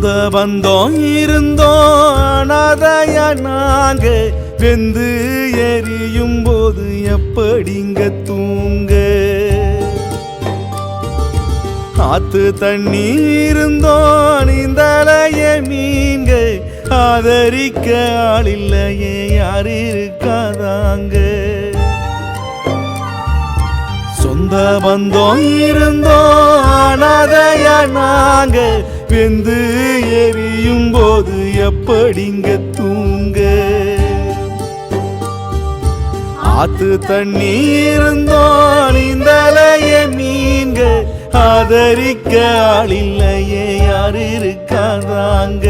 வந்த வந்தோம் இருந்தோம். அனாதைய நாங்க வெந்து எரியும் போது எப்படிங்க தூங்க? ஆத்து தண்ணி இருந்தோம் நீந்தலைய மீன்க ஆதரிக்க ஆள் இல்லையே யார் இருக்காதாங்க? சொந்த பந்தம் இருந்தோம். அனாதைய நாங்க வெந்து எரியும் போது எப்படிங்க தூங்க? ஆத்து தண்ணி இருந்தோம் நீந்தலைய மீன்க ஆதரிக்க ஆளில்லையே யார் இருக்காதாங்க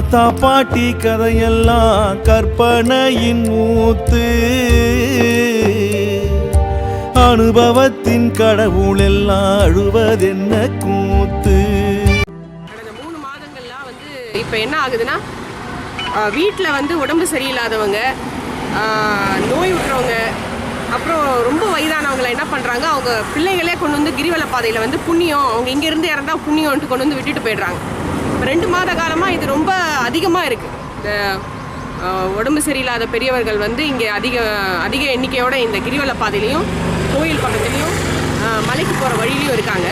தாத்தா பாட்டி கதையெல்லாம் கற்பனையின் மூத்து. அனுபவத்தின் கடவுள் எல்லாம் அழுவதென்ன கூத்து. மூணு மாதங்கள்லாம் வந்து இப்போ என்ன ஆகுதுன்னா வீட்டில் வந்து உடம்பு சரியில்லாதவங்க நோய் விட்டுறவங்க அப்புறம் ரொம்ப வயதானவங்களை என்ன பண்ணுறாங்க அவங்க பிள்ளைங்களே கொண்டு வந்து கிரிவல பாதையில் வந்து புண்ணியம் அவங்க இங்கேருந்து இறந்தா புண்ணியம்ன்ட்டு கொண்டு வந்து விட்டுட்டு போயிடுறாங்க. ரெண்டு மாத காலமாக இது ரொம்ப அதிகமாக இருக்குது இந்த உடம்பு சரியில்லாத பெரியவர்கள் வந்து இங்கே அதிக அதிக எண்ணிக்கையோட இந்த கிரிவல பாதையிலையும் கோயில் பக்கத்துலேயும் மலைக்கு போகிற வழியிலையும் இருக்காங்க.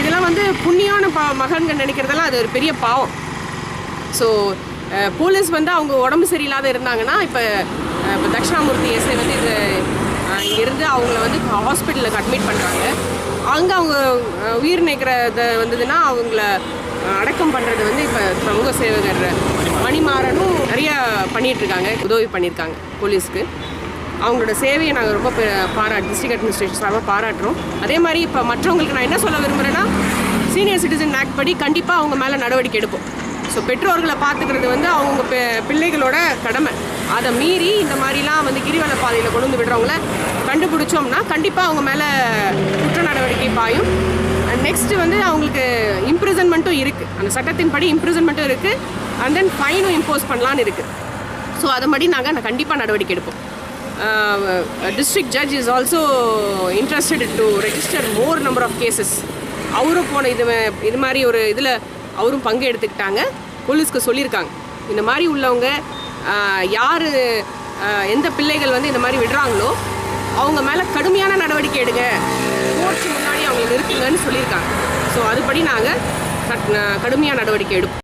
இதெல்லாம் வந்து புண்ணியான பா மகன்கள் நினைக்கிறதெல்லாம் அது ஒரு பெரிய பாவம். ஸோ போலீஸ் வந்து அவங்க உடம்பு சரியில்லாத இருந்தாங்கன்னா இப்போ இப்போ தட்சிணாமூர்த்தி எஸ்ஐ வந்து இது இருந்து அவங்கள வந்து ஹாஸ்பிட்டலுக்கு அட்மிட் பண்ணுறாங்க அங்கே அவங்க உயிர் நிற்கிறத வந்ததுன்னா அவங்கள அடக்கம் பண்ணுறது வந்து இப்போ சமூக சேவகர் மணிமாறனும் நிறையா பண்ணிகிட்ருக்காங்க இருக்காங்க உதவி பண்ணியிருக்காங்க போலீஸ்க்கு. அவங்களோட சேவையை நாங்கள் ரொம்ப பாராட்டு டிஸ்ட்ரிக்ட் அட்மினிஸ்ட்ரேஷன் சார்பாக பாராட்டுறோம். அதே மாதிரி இப்போ மற்றவங்களுக்கு நான் என்ன சொல்ல விரும்புகிறேன்னா சீனியர் சிட்டிசன் ஆக்ட் படி கண்டிப்பாக அவங்க மேலே நடவடிக்கை எடுப்போம். ஸோ பெற்றோர்களை பார்த்துக்கிறது வந்து அவங்க பிள்ளைகளோட கடமை. அதை மீறி இந்த மாதிரிலாம் வந்து கிரிவல பாதையில் கொண்டு வந்து விடுறவங்கள கண்டுபிடிச்சோம்னா கண்டிப்பாக அவங்க மேலே குற்ற நடவடிக்கை பாயும். நெக்ஸ்ட்டு வந்து அவங்களுக்கு மட்டும் இருக்குது அந்த சட்டத்தின்படி இம்ப்ரிசன்மெண்ட்டும் இருக்குது அண்ட் தென் ஃபைனும் இம்போஸ் பண்ணலான்னு இருக்குது ஸோ அதை மாதிரி நாங்கள் கண்டிப்பாக நடவடிக்கை எடுப்போம். District judge is also interested to register more number of cases அவரும் போன இது இது மாதிரி ஒரு இதில் அவரும் பங்கு எடுத்துக்கிட்டாங்க. போலீஸ்க்கு சொல்லியிருக்காங்க. இந்த மாதிரி உள்ளவங்க யார் எந்த பிள்ளைகள் வந்து இந்த மாதிரி விடுறாங்களோ அவங்க மேலே கடுமையான நடவடிக்கை எடுங்க. கோர்ட்ஸ் முன்னாடி அவங்களுக்கு நிறுத்துங்கன்னு சொல்லியிருக்காங்க. ஸோ அதுபடி நாங்கள் கடுமையான நடவடிக்கை எடுக்கும்